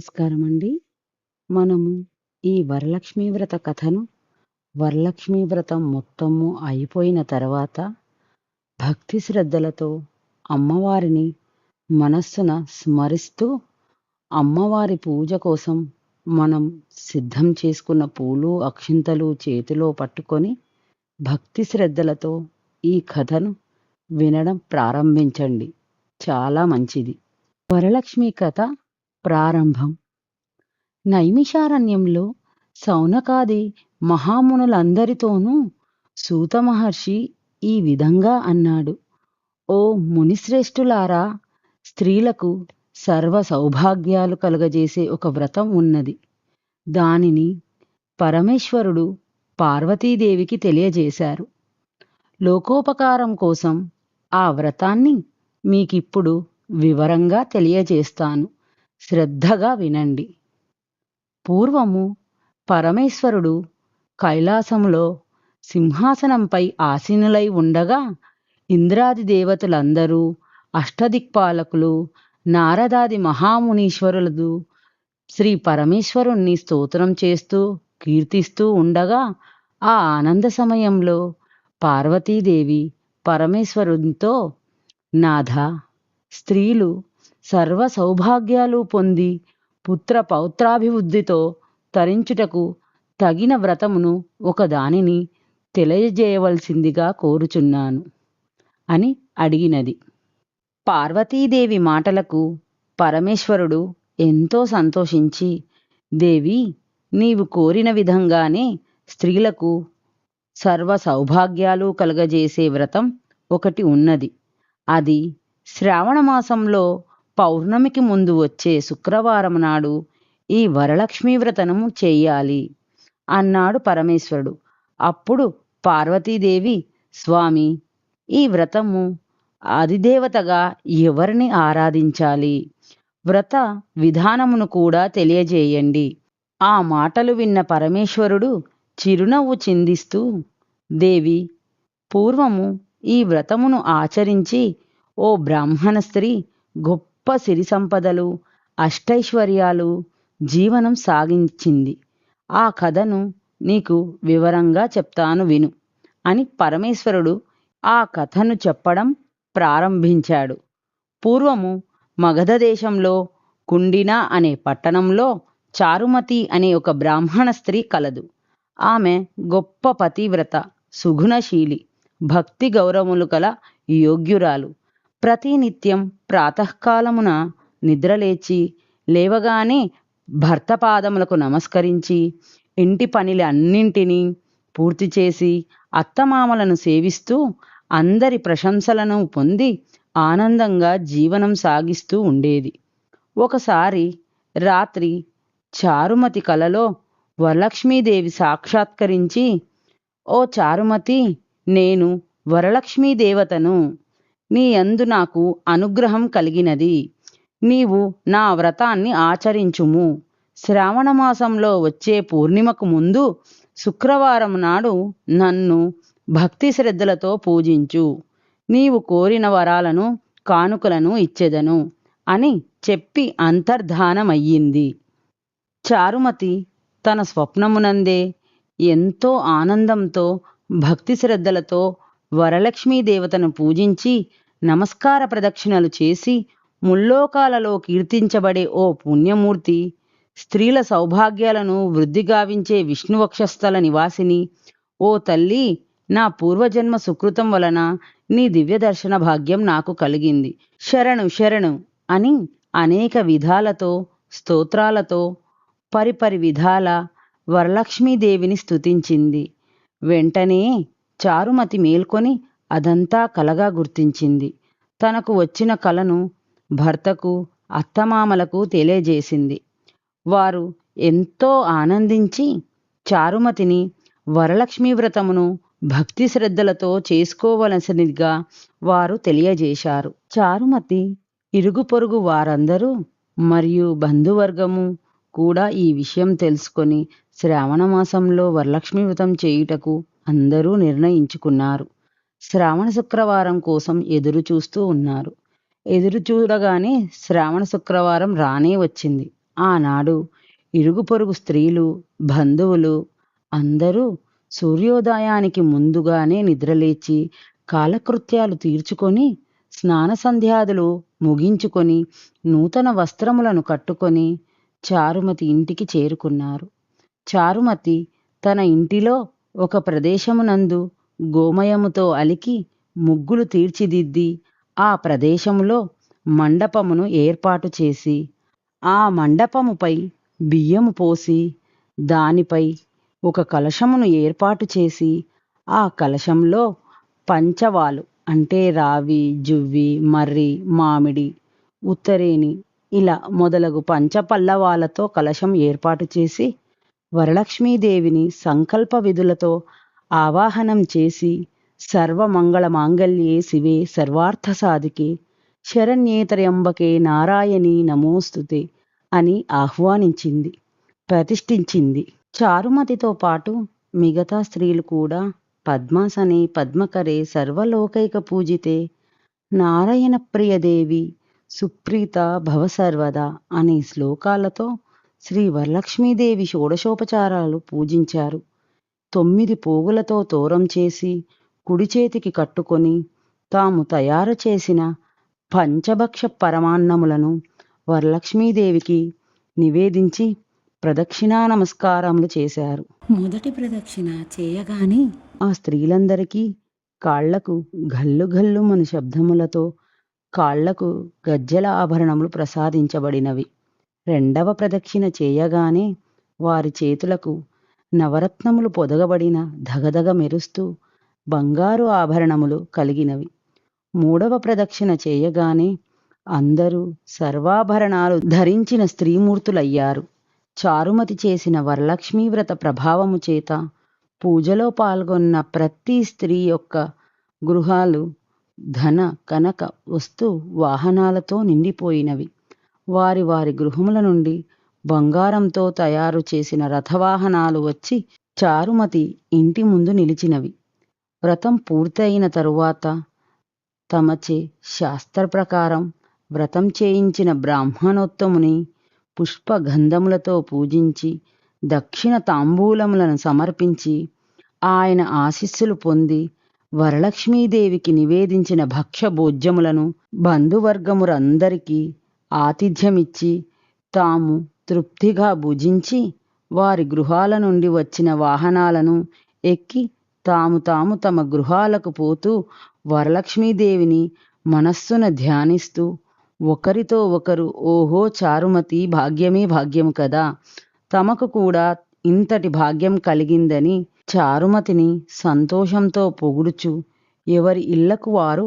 నమస్కారం అండి. మనము ఈ వరలక్ష్మీ వ్రత కథను వరలక్ష్మీ వ్రతం మొత్తము అయిపోయిన తర్వాత భక్తి శ్రద్ధలతో అమ్మవారిని మనస్సున స్మరిస్తూ అమ్మవారి పూజ కోసం మనం సిద్ధం చేసుకున్న పూలు, అక్షింతలు చేతిలో పట్టుకొని భక్తి శ్రద్ధలతో ఈ కథను వినడం ప్రారంభించండి. చాలా మంచిది. వరలక్ష్మి కథ ప్రారంభం నైమిషారణ్యంలో సౌనకాది మహామునులందరితోనూ సూత మహర్షి ఈ విధంగా అన్నాడు. ఓ మునిశ్రేష్ఠులారా! స్త్రీలకు సర్వ సౌభాగ్యాలు కలుగజేసే ఒక వ్రతం ఉన్నది. దానిని పరమేశ్వరుడు పార్వతీదేవికి తెలియజేశారు. లోకోపకారం కోసం ఆ వ్రతాన్ని మీకిప్పుడు వివరంగా తెలియజేస్తాను. శ్రద్ధగా వినండి. పూర్వము పరమేశ్వరుడు కైలాసములో సింహాసనంపై ఆసీనులై ఉండగా ఇంద్రాది దేవతలందరూ, అష్టదిక్పాలకులు, నారదాది మహామునీశ్వరులదు శ్రీ పరమేశ్వరుణ్ణి స్తోత్రం చేస్తూ, కీర్తిస్తూ ఉండగా ఆ ఆనంద సమయంలో పార్వతీదేవి పరమేశ్వరునితో నాథ స్త్రీలు సర్వ సౌభాగ్యాలు పొంది పుత్ర పౌత్రాభివృద్ధితో తరించుటకు తగిన వ్రతమును ఒకదానిని తెలియజేయవలసిందిగా కోరుచున్నాను అని అడిగినది. పార్వతీదేవి మాటలకు పరమేశ్వరుడు ఎంతో సంతోషించి దేవి నీవు కోరిన విధంగానే స్త్రీలకు సర్వ సౌభాగ్యాలు కలుగజేసే వ్రతం ఒకటి ఉన్నది. అది శ్రావణమాసంలో పౌర్ణమికి ముందు వచ్చే శుక్రవారం నాడు ఈ వరలక్ష్మీ వ్రతనము చేయాలి అన్నాడు పరమేశ్వరుడు. అప్పుడు పార్వతీదేవి స్వామి ఈ వ్రతము అధిదేవతగా ఎవరిని ఆరాధించాలి? వ్రత విధానమును కూడా తెలియజేయండి. ఆ మాటలు విన్న పరమేశ్వరుడు చిరునవ్వు చిందిస్తూ దేవి పూర్వము ఈ వ్రతమును ఆచరించి ఓ బ్రాహ్మణ స్త్రీ గొప్ప గొప్ప సిరి సంపదలు, అష్టైశ్వర్యాలు జీవనం సాగించింది. ఆ కథను నీకు వివరంగా చెప్తాను విను అని పరమేశ్వరుడు ఆ కథను చెప్పడం ప్రారంభించాడు. పూర్వము మగధ దేశంలో కుండిన అనే పట్టణంలో చారుమతి అనే ఒక బ్రాహ్మణ స్త్రీ కలదు. ఆమె గొప్ప పతివ్రత, సుగుణశీలి, భక్తి గౌరవములు కల యోగ్యురాలు. ప్రతినిత్యం ప్రాతకాలమున నిద్రలేచి లేవగానే భర్త పాదములకు నమస్కరించి ఇంటి పనిలన్నింటినీ పూర్తి చేసి అత్తమామలను సేవిస్తూ అందరి ప్రశంసలను పొంది ఆనందంగా జీవనం సాగిస్తూ ఉండేది. ఒకసారి రాత్రి చారుమతి కలలో వరలక్ష్మీదేవి సాక్షాత్కరించి ఓ చారుమతి నేను వరలక్ష్మీ దేవతను. నీ యందు నాకు అనుగ్రహం కలిగినది. నీవు నా వ్రతాన్ని ఆచరించుము. శ్రావణమాసంలో వచ్చే పూర్ణిమకు ముందు శుక్రవారం నాడు నన్ను భక్తి శ్రద్ధలతో పూజించు. నీవు కోరిన వరాలను, కానుకలను ఇచ్చెదను అని చెప్పి అంతర్ధానమయ్యింది. చారుమతి తన స్వప్నమునందే ఎంతో ఆనందంతో భక్తి శ్రద్ధలతో వరలక్ష్మీ దేవతను పూజించి నమస్కార ప్రదక్షిణలు చేసి ముల్లోకాలలో కీర్తించబడే ఓ పుణ్యమూర్తి, స్త్రీల సౌభాగ్యాలను వృద్ధిగావించే విష్ణువక్షస్థల నివాసిని, ఓ తల్లి నా పూర్వజన్మ సుకృతం వలన నీ దివ్య దర్శన భాగ్యం నాకు కలిగింది. శరణు శరణు అని అనేక విధాలతో స్తోత్రాలతో పరిపరి విధాల వరలక్ష్మీదేవిని స్తుతించింది. వెంటనే చారుమతి మేల్కొని అదంతా కలగా గుర్తించింది. తనకు వచ్చిన కలను భర్తకు, అత్తమామలకు తెలియజేసింది. వారు ఎంతో ఆనందించి చారుమతిని వరలక్ష్మీ వ్రతమును భక్తి శ్రద్ధలతో చేసుకోవలసినదిగా వారు తెలియజేశారు. చారుమతి ఇరుగు పొరుగు వారందరూ మరియు బంధువర్గము కూడా ఈ విషయం తెలుసుకొని శ్రావణమాసంలో వరలక్ష్మీ వ్రతం చేయుటకు అందరూ నిర్ణయించుకున్నారు. శ్రావణ శుక్రవారం కోసం ఎదురు చూస్తూ ఉన్నారు. ఎదురు చూడగానే శ్రావణ శుక్రవారం రానే వచ్చింది. ఆనాడు ఇరుగు పొరుగు స్త్రీలు బంధువులు అందరూ సూర్యోదయానికి ముందుగానే నిద్రలేచి కాలకృత్యాలు తీర్చుకొని స్నాన సంధ్యాదులు ముగించుకొని నూతన వస్త్రములను కట్టుకొని చారుమతి ఇంటికి చేరుకున్నారు చారుమతి తన ఇంటిలో ఒక ప్రదేశమునందు గోమయముతో అలికి ముగ్గులు తీర్చిదిద్ది ఆ ప్రదేశములో మండపమును ఏర్పాటు చేసి ఆ మండపముపై బియ్యము పోసి దానిపై ఒక కలశమును ఏర్పాటు చేసి ఆ కలశంలో పంచవాలు అంటే రావి జువ్వి మర్రి మామిడి ఉత్తరేని ఇలా మొదలగు పంచపల్లవాలతో కలశం ఏర్పాటు చేసి వరలక్ష్మీదేవిని సంకల్ప విధులతో ఆవాహనం చేసి సర్వమంగళ మాంగళ్యే శివే సర్వార్థ సాధికే శరణ్యేతర్యంబకే నారాయణి నమోస్తుతే అని ఆహ్వానించింది ప్రతిష్ఠించింది. చారుమతితో పాటు మిగతా స్త్రీలు కూడా పద్మాసనే పద్మకరే సర్వలోకైక పూజితే నారాయణ ప్రియదేవి సుప్రీత భవసర్వదా అనే శ్లోకాలతో శ్రీ వరలక్ష్మీదేవి షోడశోపచారాలు పూజించారు. తొమ్మిది పోగులతో తోరం చేసి కుడి చేతికి కట్టుకొని తాము తయారు చేసిన పంచభక్ష పరమాన్నములను వరలక్ష్మీదేవికి నివేదించి ప్రదక్షిణా నమస్కారములు చేశారు. మొదటి ప్రదక్షిణ చేయగానే ఆ స్త్రీలందరికీ కాళ్ళకు గల్లు గల్లుమని శబ్దములతో కాళ్ళకు గజ్జల ఆభరణములు ప్రసాదించబడినవి. రెండవ ప్రదక్షిణ చేయగానే వారి చేతులకు నవరత్నములు పొదగబడిన ధగధగ మెరుస్తూ బంగారు ఆభరణములు కలిగినవి. మూడవ ప్రదక్షిణ చేయగానే అందరూ సర్వాభరణాలు ధరించిన స్త్రీమూర్తులయ్యారు. చారుమతి చేసిన వరలక్ష్మీ వ్రత ప్రభావము చేత పూజలో పాల్గొన్న ప్రతి స్త్రీ యొక్క గృహాలు ధన కనక వస్తు వాహనాలతో నిండిపోయినవి. వారి వారి గృహముల నుండి బంగారంతో తయారు చేసిన రథవాహనాలు వచ్చి చారుమతి ఇంటి ముందు నిలిచినవి. వ్రతం పూర్తయిన తరువాత తమచే శాస్త్ర ప్రకారం వ్రతం చేయించిన బ్రాహ్మణోత్తముని పుష్పగంధములతో పూజించి దక్షిణ తాంబూలములను సమర్పించి ఆయన ఆశీస్సులు పొంది వరలక్ష్మీదేవికి నివేదించిన భక్ష్యభోజ్యములను బంధువర్గమురందరికీ ఆతిథ్యమిచ్చి తాము తృప్తిగా భుజించి వారి గృహాల నుండి వచ్చిన వాహనాలను ఎక్కి తాము తాము తమ గృహాలకు పోతూ వరలక్ష్మీదేవిని మనస్సున ధ్యానిస్తూ ఒకరితో ఒకరు ఓహో చారుమతి భాగ్యమే భాగ్యం కదా. తమకు కూడా ఇంతటి భాగ్యం కలిగిందని చారుమతిని సంతోషంతో పొగుడుచు ఎవరి ఇళ్ళకు వారు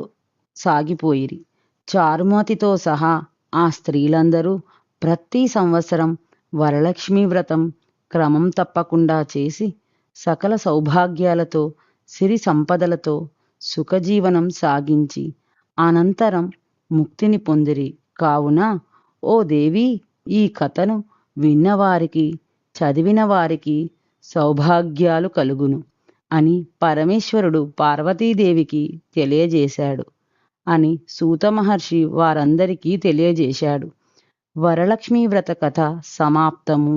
సాగిపోయిరి. చారుమతితో సహా ఆ స్త్రీలందరూ ప్రతి సంవత్సరం వరలక్ష్మి వ్రతం క్రమం తప్పకుండా చేసి సకల సౌభాగ్యాలతో సిరి సంపదలతో సుఖజీవనం సాగించి అనంతరం ముక్తిని పొందిరి. కావున ఓ దేవి ఈ కథను విన్నవారికి చదివిన వారికి సౌభాగ్యాలు కలుగును అని పరమేశ్వరుడు పార్వతీదేవికి తెలియజేశాడు అని సూత మహర్షి వారందరికీ తెలియజేశాడు. వరలక్ష్మీ వ్రత కథ సమాప్తము